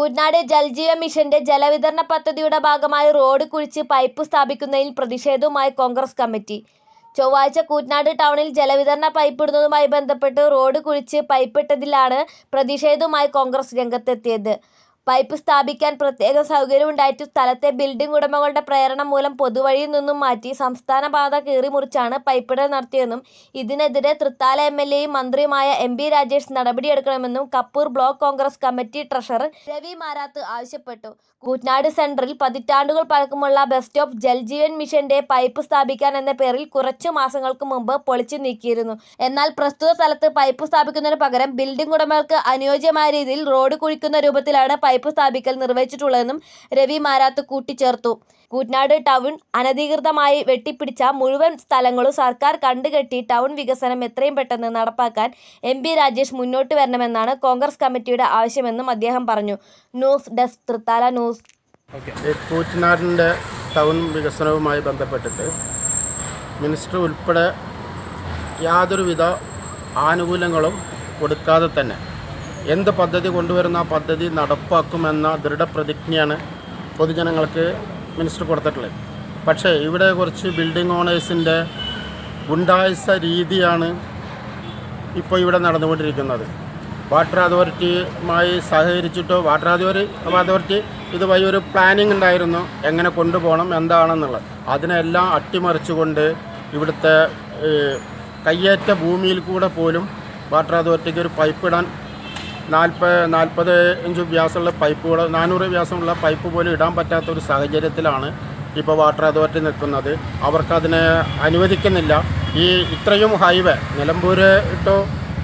കുട്ടനാട് ജൽജീവ മിഷന്റെ ജലവിതരണ പദ്ധതിയുടെ ഭാഗമായി റോഡ് കുഴിച്ച് പൈപ്പ് സ്ഥാപിക്കുന്നതിൽ പ്രതിഷേധവുമായി കോൺഗ്രസ് കമ്മിറ്റി. ചൊവ്വാഴ്ച കൂറ്റനാട് ടൗണിൽ ജലവിതരണ പൈപ്പ് ഇടുന്നതുമായി ബന്ധപ്പെട്ട് റോഡ് കുഴിച്ച് പൈപ്പിട്ടതിലാണ് പ്രതിഷേധവുമായി കോൺഗ്രസ് രംഗത്തെത്തിയത്. പൈപ്പ് സ്ഥാപിക്കാൻ പ്രത്യേക സൗകര്യമുണ്ടായിട്ടും സ്ഥലത്തെ ബിൽഡിംഗ് ഉടമകളുടെ പ്രേരണ മൂലം പൊതുവഴിയിൽ നിന്നും മാറ്റി സംസ്ഥാന പാത കീറിമുറിച്ചാണ് പൈപ്പിടൽ നടത്തിയതെന്നും ഇതിനെതിരെ തൃത്താല എം എൽ എയും മന്ത്രിയുമായ എം പി രാജേഷ് നടപടിയെടുക്കണമെന്നും Kappur block Congress committee treasurer Ravi Marath ആവശ്യപ്പെട്ടു. കൂറ്റനാട് സെൻട്രൽ പതിറ്റാണ്ടുകൾ പഴക്കമുള്ള ബസ് സ്റ്റോപ്പ് ജൽജീവൻ മിഷന്റെ പൈപ്പ് സ്ഥാപിക്കാൻ എന്ന പേരിൽ കുറച്ചു മാസങ്ങൾക്ക് മുമ്പ് പൊളിച്ചു നീക്കിയിരുന്നു. എന്നാൽ പ്രസ്തുത സ്ഥലത്ത് പൈപ്പ് സ്ഥാപിക്കുന്നതിന് പകരം ബിൽഡിംഗ് ഉടമകൾക്ക് അനുയോജ്യമായ രീതിയിൽ റോഡ് കുഴിക്കുന്ന രൂപത്തിലാണ് പൈപ്പ് സ്ഥാപിക്കൽ നിർവഹിച്ചിട്ടുള്ളതെന്നും രവി മാരാത്ത് കൂട്ടിച്ചേർത്തു. കൂറ്റനാട് ടൗൺ അനധികൃതമായി വെട്ടിപ്പിടിച്ച മുഴുവൻ സ്ഥലങ്ങളും സർക്കാർ കണ്ടുകെട്ടി ടൗൺ വികസനം എത്രയും പെട്ടെന്ന് നടപ്പാക്കാൻ എം പി രാജേഷ് മുന്നോട്ട് വരണമെന്നാണ് കോൺഗ്രസ് കമ്മിറ്റിയുടെ ആവശ്യമെന്നും അദ്ദേഹം പറഞ്ഞു. News desk Thrithala news. കൂറ്റനാടിന്റെ town വികസനവുമായി ബന്ധപ്പെട്ടിട്ട് മിനിസ്റ്റർ ഉൾപ്പെടെ യാതൊരുവിധ ആനുകൂല്യങ്ങളും കൊടുക്കാതെ തന്നെ എന്ത് പദ്ധതി കൊണ്ടുവരുന്ന ആ പദ്ധതി നടപ്പാക്കുമെന്ന ദൃഢപ്രതിജ്ഞയാണ് പൊതുജനങ്ങൾക്ക് മിനിസ്റ്റർ കൊടുത്തിട്ടുള്ളത്. പക്ഷേ ഇവിടെ കുറച്ച് ബിൽഡിംഗ് ഓണേഴ്സിന്റെ ഗുണ്ടായുസ രീതിയാണ് ഇപ്പോൾ ഇവിടെ നടന്നുകൊണ്ടിരിക്കുന്നത്. വാട്ടർ അതോറിറ്റിയുമായി സഹകരിച്ചിട്ടോ വാട്ടർ അതോറി അതോറിറ്റി ഇതുവഴി ഒരു പ്ലാനിംഗ് ഉണ്ടായിരുന്നു എങ്ങനെ കൊണ്ടുപോകണം എന്താണെന്നുള്ളത്. അതിനെല്ലാം അട്ടിമറിച്ചുകൊണ്ട് ഇവിടുത്തെ കയ്യേറ്റ ഭൂമിയിൽ കൂടെ പോലും വാട്ടർ അതോറിറ്റിക്ക് ഒരു പൈപ്പ് ഇടാൻ നാൽപ്പത് നാൽപ്പത് ഇഞ്ച് വ്യാസമുള്ള പൈപ്പുകൾ നാനൂറ് വ്യാസമുള്ള പൈപ്പ് പോലും ഇടാൻ പറ്റാത്ത ഒരു സാഹചര്യത്തിലാണ് ഇപ്പോൾ വാട്ടർ അതോറിറ്റി നിൽക്കുന്നത്. അവർക്കതിനെ അനുവദിക്കുന്നില്ല. ഈ ഇത്രയും ഹൈവേ നിലമ്പൂർ ഇട്ടോ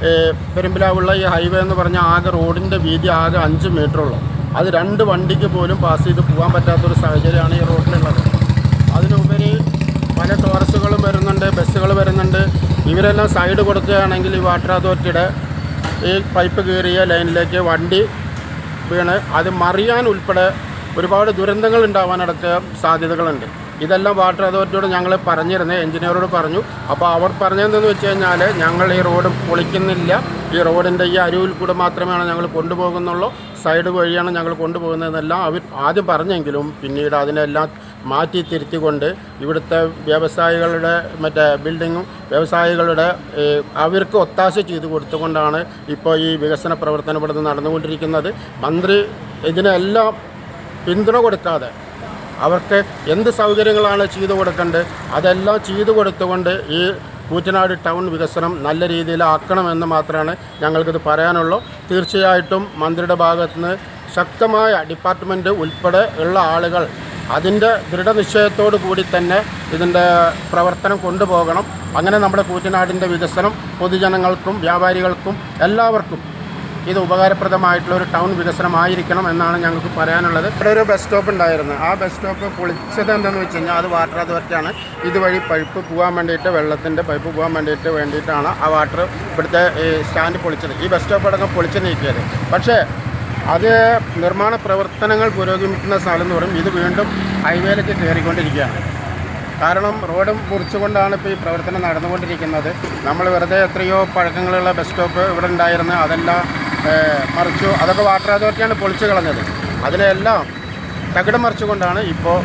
ഏഹ്, പെരുമ്പിലാവുള്ള ഈ ഹൈവേ എന്ന് പറഞ്ഞാൽ ആകെ റോഡിന്റെ വീതി ആകെ അഞ്ച് മീറ്ററുള്ളൂ. അത് രണ്ട് വണ്ടിക്ക് പോലും പാസ് ചെയ്ത് പോകാൻ പറ്റാത്തൊരു സാഹചര്യമാണ് ഈ റോഡിലുള്ളത്. അതിനുപരി പല ടോറസുകളും വരുന്നുണ്ട് ബസ്സുകൾ വരുന്നുണ്ട്. ഇവരെല്ലാം സൈഡ് കൊടുക്കുകയാണെങ്കിൽ ഈ വാട്ടർ അതോറിറ്റിയുടെ ഈ പൈപ്പ് കീറിയ ലൈനിലേക്ക് വണ്ടി വീണ്. അത് മറിയാൻ ഉൾപ്പെടെ ഒരുപാട് ദുരന്തങ്ങൾ ഉണ്ടാവാനടക്ക സാധ്യതകളുണ്ട്. ഇതെല്ലാം വാട്ടർ അതോറിറ്റിയോട് ഞങ്ങൾ പറഞ്ഞിരുന്നു എഞ്ചിനീയറോട് പറഞ്ഞു. അപ്പോൾ അവർ പറഞ്ഞതെന്ന് വെച്ച് കഴിഞ്ഞാൽ ഞങ്ങൾ ഈ റോഡ് പൊളിക്കുന്നില്ല. ഈ റോഡിന്റെ ഈ അരുവിൽ കൂടെ മാത്രമാണ് ഞങ്ങൾ കൊണ്ടുപോകുന്നുള്ളൂ. സൈഡ് വഴിയാണ് ഞങ്ങൾ കൊണ്ടുപോകുന്നതെന്നെല്ലാം അവർ ആദ്യം പറഞ്ഞെങ്കിലും പിന്നീട് അതിനെല്ലാം മാറ്റി തിരുത്തിക്കൊണ്ട് ഇവിടുത്തെ വ്യവസായികളുടെ മറ്റേ ബിൽഡിങ്ങും വ്യവസായികളുടെ അവർക്ക് ഒത്താശ ചെയ്തു കൊടുത്തുകൊണ്ടാണ് ഇപ്പോൾ ഈ വികസന പ്രവർത്തനം ഇവിടെ നടന്നുകൊണ്ടിരിക്കുന്നത്. മന്ത്രി ഇതിനെല്ലാം പിന്തുണ കൊടുക്കാതെ അവർക്ക് എന്ത് സൗകര്യങ്ങളാണ് ചെയ്തു കൊടുക്കേണ്ടത്? അതെല്ലാം ചെയ്തു കൊടുത്തുകൊണ്ട് ഈ കൂറ്റനാട് ടൗൺ വികസനം നല്ല രീതിയിലാക്കണമെന്ന് മാത്രമാണ് ഞങ്ങൾക്കിത് പറയാനുള്ളൂ. തീർച്ചയായിട്ടും മന്ത്രിയുടെ ഭാഗത്തുനിന്ന് ശക്തമായ ഡിപ്പാർട്ട്മെന്റ് ഉൾപ്പെടെ ഉള്ള ആളുകൾ അതിന്റെ ദൃഢനിശ്ചയത്തോടു കൂടി തന്നെ ഇതിന്റെ പ്രവർത്തനം കൊണ്ടുപോകണം. അങ്ങനെ നമ്മുടെ കൂറ്റനാടിന്റെ വികസനം പൊതുജനങ്ങൾക്കും വ്യാപാരികൾക്കും എല്ലാവർക്കും ഇത് ഉപകാരപ്രദമായിട്ടുള്ള ഒരു ടൗൺ വികസനമായിരിക്കണം എന്നാണ് ഞങ്ങൾക്ക് പറയാനുള്ളത്. ഇവിടെ ഒരു ബസ് സ്റ്റോപ്പ് ഉണ്ടായിരുന്നു. ആ ബസ് സ്റ്റോപ്പ് പൊളിച്ചത് എന്താണെന്ന് വെച്ച് കഴിഞ്ഞാൽ അത് വാട്ടർ അതോറിറ്റിയാണ്. ഇതുവഴി പൈപ്പ് പോകാൻ വേണ്ടിയിട്ട് വെള്ളത്തിന്റെ പൈപ്പ് പോകാൻ വേണ്ടിയിട്ട് വേണ്ടിയിട്ടാണ് ആ വാട്ടർ ഇവിടുത്തെ സ്റ്റാൻഡ് പൊളിച്ചത്. ഈ ബസ് സ്റ്റോപ്പ് അടക്കം പൊളിച്ച് നീക്കിയത്. പക്ഷേ അത് നിർമ്മാണ പ്രവർത്തനങ്ങൾ പുരോഗമിക്കുന്ന സ്ഥലം എന്ന് പറയും. ഇത് വീണ്ടും ഹൈവേയിലേക്ക് കയറിക്കൊണ്ടിരിക്കുകയാണ്. കാരണം റോഡ് മുറിച്ചുകൊണ്ടാണ് ഇപ്പോൾ ഈ പ്രവർത്തനം നടന്നുകൊണ്ടിരിക്കുന്നത്. നമ്മൾ വെറുതെ എത്രയോ പഴക്കങ്ങളുള്ള ബസ് സ്റ്റോപ്പ് ഇവിടെ ഉണ്ടായിരുന്ന അതെല്ലാം മറിച്ചു. അതൊക്കെ വാട്ടർ അതോറിറ്റിയാണ് പൊളിച്ചു കളഞ്ഞത്. അതിനെല്ലാം തകിടം മറിച്ചുകൊണ്ടാണ് ഇപ്പോൾ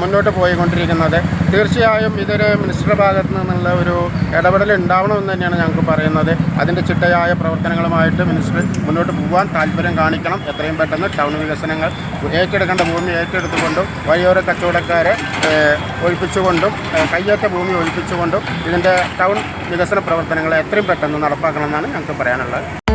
മുന്നോട്ട് പോയിക്കൊണ്ടിരിക്കുന്നത്. തീർച്ചയായും ഇതൊരു മിനിസ്റ്റർ ഭാഗത്തു നിന്നുള്ള ഒരു ഇടപെടൽ ഉണ്ടാവണമെന്ന് തന്നെയാണ് ഞങ്ങൾക്ക് പറയുന്നത്. അതിന്റെ ചിട്ടയായ പ്രവർത്തനങ്ങളുമായിട്ട് മിനിസ്റ്റർ മുന്നോട്ട് പോകാൻ താല്പര്യം കാണിക്കണം. എത്രയും പെട്ടെന്ന് ടൗൺ വികസനങ്ങൾ ഏറ്റെടുക്കേണ്ട ഭൂമി ഏറ്റെടുത്തുകൊണ്ടും വഴിയോര കച്ചവടക്കാരെ ഒഴിപ്പിച്ചുകൊണ്ടും കയ്യേറ്റ ഭൂമി ഒഴിപ്പിച്ചുകൊണ്ടും ഇതിന്റെ ടൗൺ വികസന പ്രവർത്തനങ്ങൾ എത്രയും പെട്ടെന്ന് നടപ്പാക്കണമെന്നാണ് ഞങ്ങൾക്ക് പറയാനുള്ളത്.